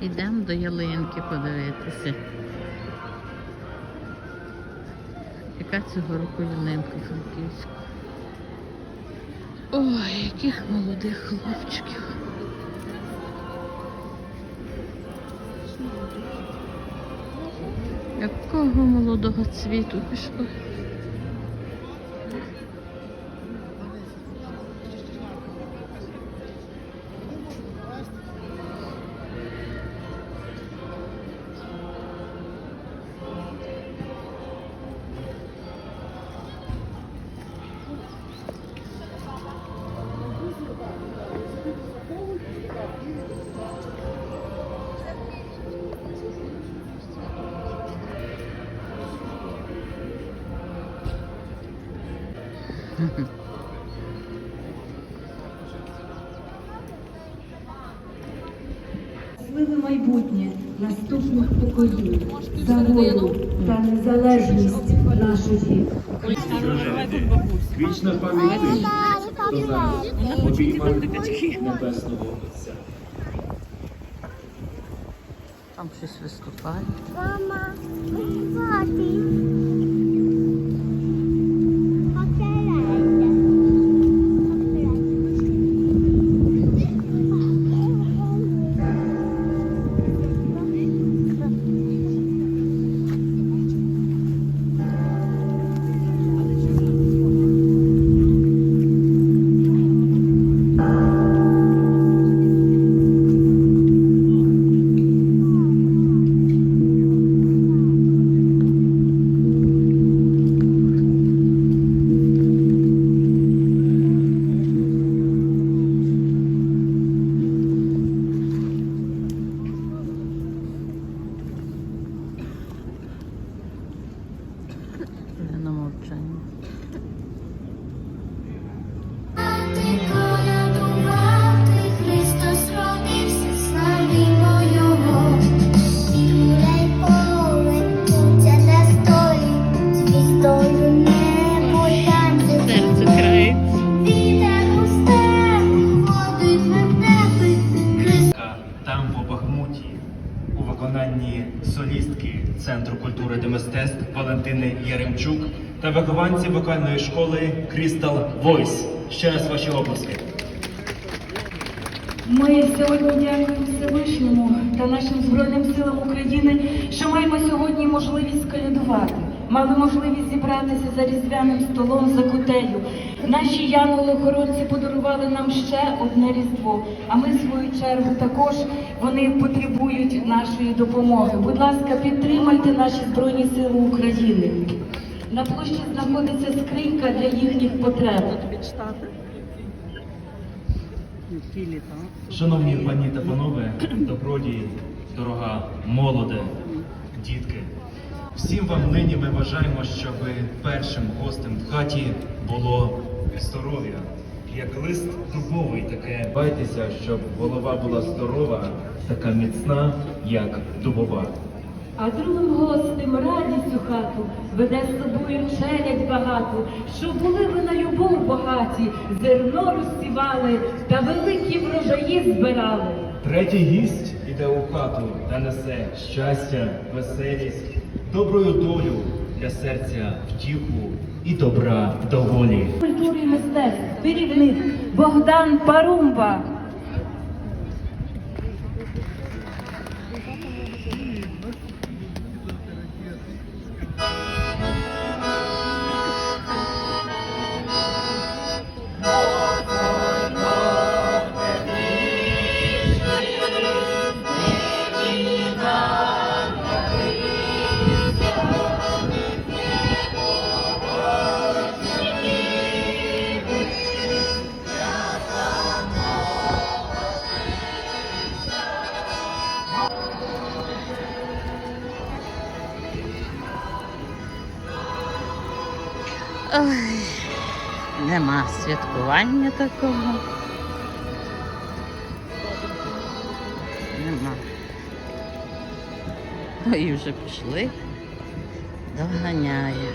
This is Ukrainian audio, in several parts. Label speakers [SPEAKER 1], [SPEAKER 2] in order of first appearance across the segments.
[SPEAKER 1] Йдемо до ялинки подивитися. Яка цього року ялинка Франківська? Ой, яких молодих хлопчиків. Якого молодого цвіту пішло?
[SPEAKER 2] Щасливе майбутнє наступних поколінь за волю та незалежність нашої
[SPEAKER 3] Вічна пам'ять тих, хто зараз обіймав небесного Отця.
[SPEAKER 1] Там щось виступає.
[SPEAKER 4] Мама, пати.
[SPEAKER 3] Солістки Центру культури та мистецтв Валентини Яремчук та вихованці вокальної школи Crystal Voice. Ще раз ваші обласки.
[SPEAKER 2] Ми сьогодні дякуємо Всевишньому та нашим Збройним силам України, що маємо сьогодні можливість колядувати. Мали можливість зібратися за різдвяним столом за кутею. Наші янголи-охоронці подарували нам ще одне різдво. А ми, в свою чергу, також вони потребують нашої допомоги. Будь ласка, підтримайте наші Збройні Сили України. На площі знаходиться скринька для їхніх потреб.
[SPEAKER 3] Шановні пані та панове, добродії, дорога молоде, дітки. Всім вам нині ми бажаємо, щоб першим гостем в хаті було здоров'я. Як лист дубовий таке. Байтеся, щоб голова була здорова, така міцна, як дубова.
[SPEAKER 2] А другим гостем радість у хату веде з собою челядь багату, щоб були ви на любов багаті, зерно розсівали та великі врожаї збирали.
[SPEAKER 3] Третій гість іде у хату та несе щастя, веселість, доброю долю для серця втіху і добра доволі.
[SPEAKER 2] Культури і мистецтв, керівник Богдан Парумба.
[SPEAKER 1] Ой, нема святкування такого. Нема. Ой, вже пішли. Доганяє.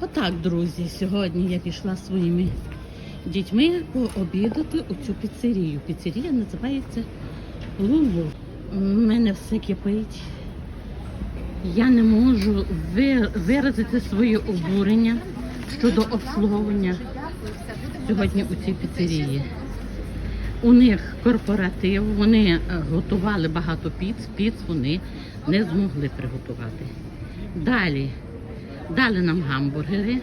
[SPEAKER 1] Отак, друзі, сьогодні я пішла своїми дітьми пообідати у цю піцерію. Піцерія називається Лулу. У мене все кипить. Я не можу виразити своє обурення щодо обслуговування сьогодні у цій піцерії. У них корпоратив, вони е, готували багато піц, піц вони не змогли приготувати. Далі дали нам гамбургери.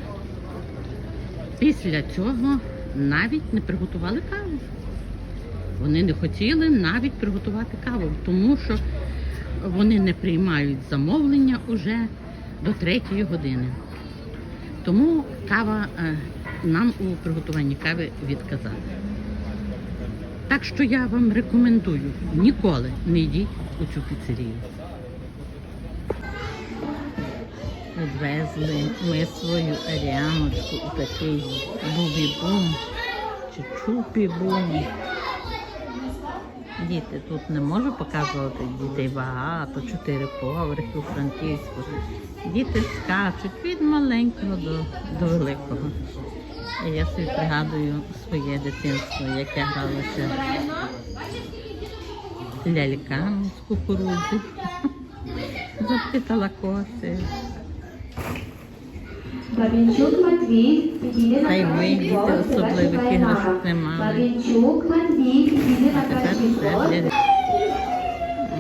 [SPEAKER 1] Після цього навіть не приготували каву. Вони не хотіли навіть приготувати каву, тому що вони не приймають замовлення уже до третьої години. Тому кава е, нам у приготуванні кави відказали. Так що я вам рекомендую ніколи не йдіть у цю піцерію. Відвезли ми свою Аріаночку у такий бубі-бум чи чупі-бум. Діти тут не можу показувати дітей багато, чотири поверхи у Франківську. Діти скачуть від маленького до, до великого. І я собі пригадую своє дитинство, як я гралася ляльками з кукурудзи, заплітала коси.
[SPEAKER 5] Бабінчук Матвій підійде на
[SPEAKER 1] діти,
[SPEAKER 5] поверх,
[SPEAKER 1] особливих іграшок
[SPEAKER 5] мама.
[SPEAKER 1] не.
[SPEAKER 5] Бабінчук Матвій підійде на
[SPEAKER 1] для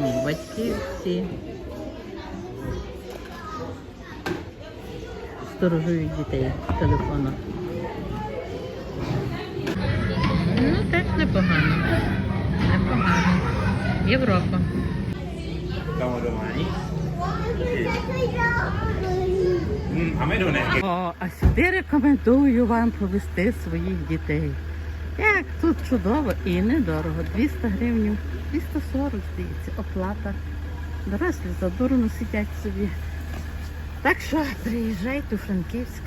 [SPEAKER 1] Ну, батьки всі сторожують дітей в телефонах. Ну, теж непогано. Непогано. Європа.
[SPEAKER 6] Siamo domani?
[SPEAKER 1] О, а сюди рекомендую вам повести своїх дітей. Як тут чудово і недорого. 200 гривень, 240, здається, оплата. Дорослі задурно сидять собі. Так що приїжджайте у Франківськ.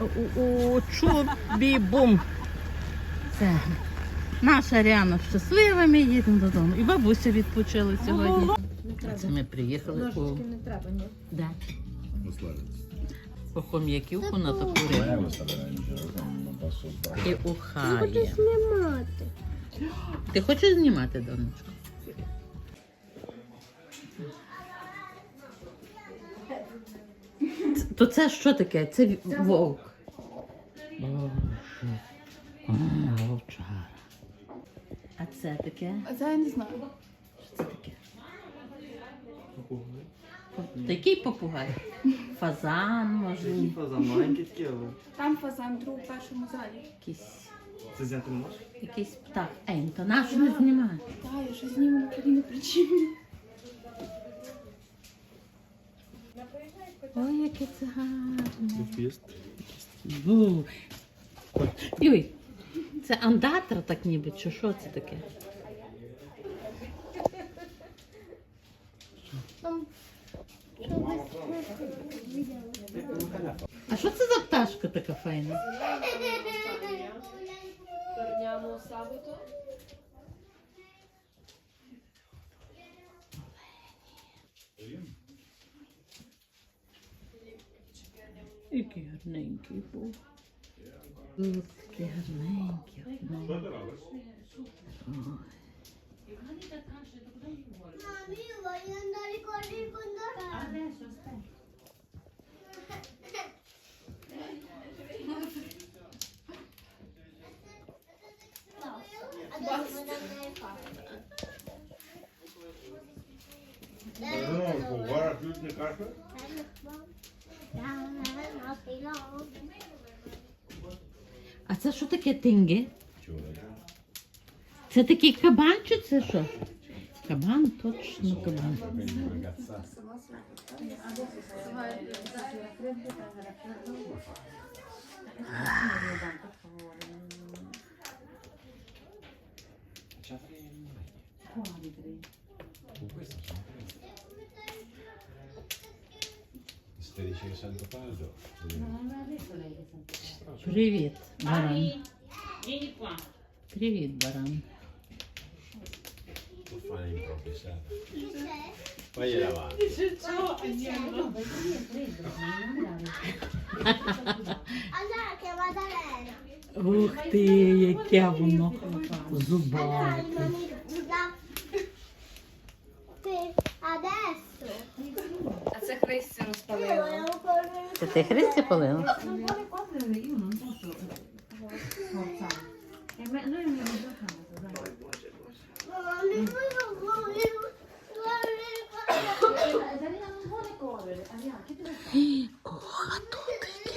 [SPEAKER 1] У, у, у Чубі-бум. Це наша Ріана щаслива, ми їдемо додому. І бабуся відпочила сьогодні. Це ми приїхали у... Де? По хом'яківку на таку рибу. І у хаї.
[SPEAKER 4] Знімати.
[SPEAKER 1] Ти хочеш знімати, донечко? Ц- То це що таке? Це ві- вовк. Боже. А, Вовчара. А це таке?
[SPEAKER 7] А це я не знаю.
[SPEAKER 1] Що це таке? Такий попугай? Фазан, може,
[SPEAKER 6] Фазан маленький такий, але
[SPEAKER 7] Там фазан друг у першому залі.
[SPEAKER 1] якийсь,
[SPEAKER 6] це зняти не можеш?
[SPEAKER 1] якийсь птах. Ей, то наш не знімає.
[SPEAKER 7] Так, я ще зніму на коліна причину.
[SPEAKER 1] Ой, яке це гарне.
[SPEAKER 6] Фіст.
[SPEAKER 1] Бу. Юй, це андатра так ніби, чи що це таке? А що це за пташка така файна?
[SPEAKER 7] Torniamo sabato.
[SPEAKER 1] Який гарненький був. Ой, Такий гарненький.
[SPEAKER 4] Mami, voglio andare con il condotto. Adesso aspetta. Adesso vado andare a fare.
[SPEAKER 6] Ну, guarda più не кафе.
[SPEAKER 1] А це що таке тинги? Це такий кабан чи це що? Кабан точно кабан. Привет, баран. Привет, баран.
[SPEAKER 8] Fare improvvisare. Vai avanti.
[SPEAKER 4] Allora che vado a Elena.
[SPEAKER 9] Ух ти, яке воно.
[SPEAKER 4] Adesso.
[SPEAKER 10] А це Христя розпалила.
[SPEAKER 9] Це ти Христі полила?
[SPEAKER 4] Mamma,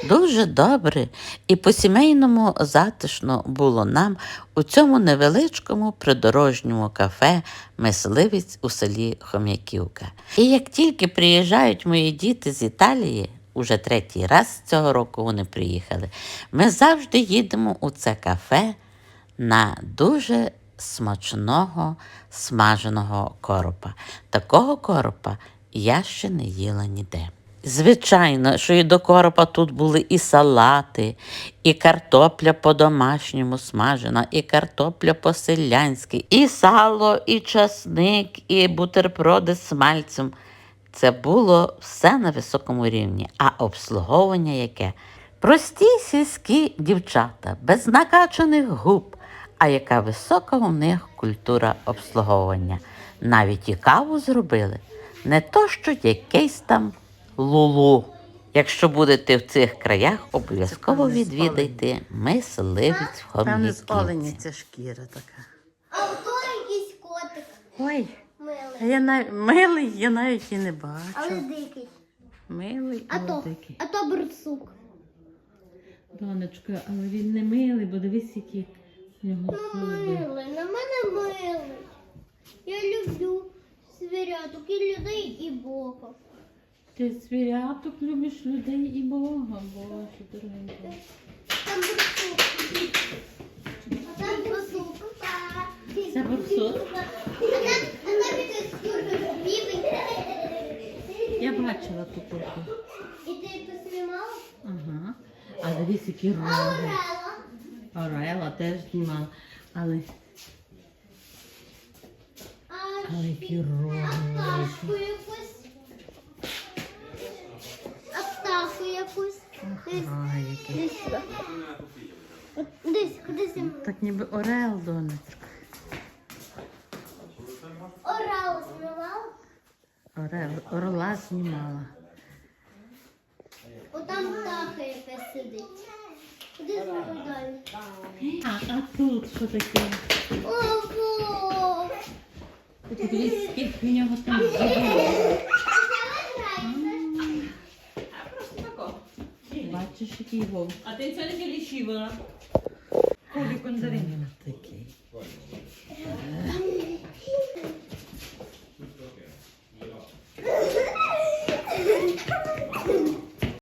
[SPEAKER 9] Дуже добре і по-сімейному затишно було нам у цьому невеличкому придорожньому кафе мисливець у селі Хом'яківка. І як тільки приїжджають мої діти з Італії, уже третій раз цього року вони приїхали, ми завжди їдемо у це кафе на дуже смачного смаженого коропа. Такого коропа я ще не їла ніде. Звичайно, що і до коропа тут були і салати, і картопля по-домашньому смажена, і картопля по-селянськи, і сало, і часник, і бутерброди з смальцем. Це було все на високому рівні, а обслуговування яке? Прості сільські дівчата, без накачаних губ. А яка висока у них культура обслуговування. Навіть і каву зробили. Не то, що якийсь там лулу. Якщо будете в цих краях, обов'язково відвідайте мисливець в
[SPEAKER 1] Певне, з оленя
[SPEAKER 9] Хом'яківці.
[SPEAKER 1] ця шкіра така.
[SPEAKER 4] А ото якийсь котик
[SPEAKER 9] Ой, а
[SPEAKER 4] милий,
[SPEAKER 9] я навіть милий, я навіть і не бачу.
[SPEAKER 4] але дикий.
[SPEAKER 9] Милий,
[SPEAKER 4] А
[SPEAKER 9] але
[SPEAKER 4] то,
[SPEAKER 9] дикий.
[SPEAKER 4] а то барсук.
[SPEAKER 9] Донечко, але він не милий, бо дивись, які в нього
[SPEAKER 4] Ну, милий, на мене милий. Я люблю звіряток і людей, і Бога.
[SPEAKER 9] Ти звіряток любиш людей і Бога, Боже, дорогенько.
[SPEAKER 4] Там.
[SPEAKER 9] Це?
[SPEAKER 4] А якийсь півень.
[SPEAKER 9] Я бачила ту курку.
[SPEAKER 4] І ти поснімала?
[SPEAKER 9] Ага. А дивись, які роги.
[SPEAKER 4] Орела.
[SPEAKER 9] Орела теж знімала. Але, але які роги. Так ніби орел, донечко.
[SPEAKER 4] Орал знімала?
[SPEAKER 9] Орел, орла знімала.
[SPEAKER 4] Отам птаха якась сидить. Куди з мною далі?
[SPEAKER 9] А, а тут що таке?
[SPEAKER 4] Ого!
[SPEAKER 9] Ти подивись, скільки в нього там зубів.
[SPEAKER 4] А це ви граєте?
[SPEAKER 9] Бачиш, який вовк.
[SPEAKER 11] Attenzione che li scivola. Con Koyduk önceden.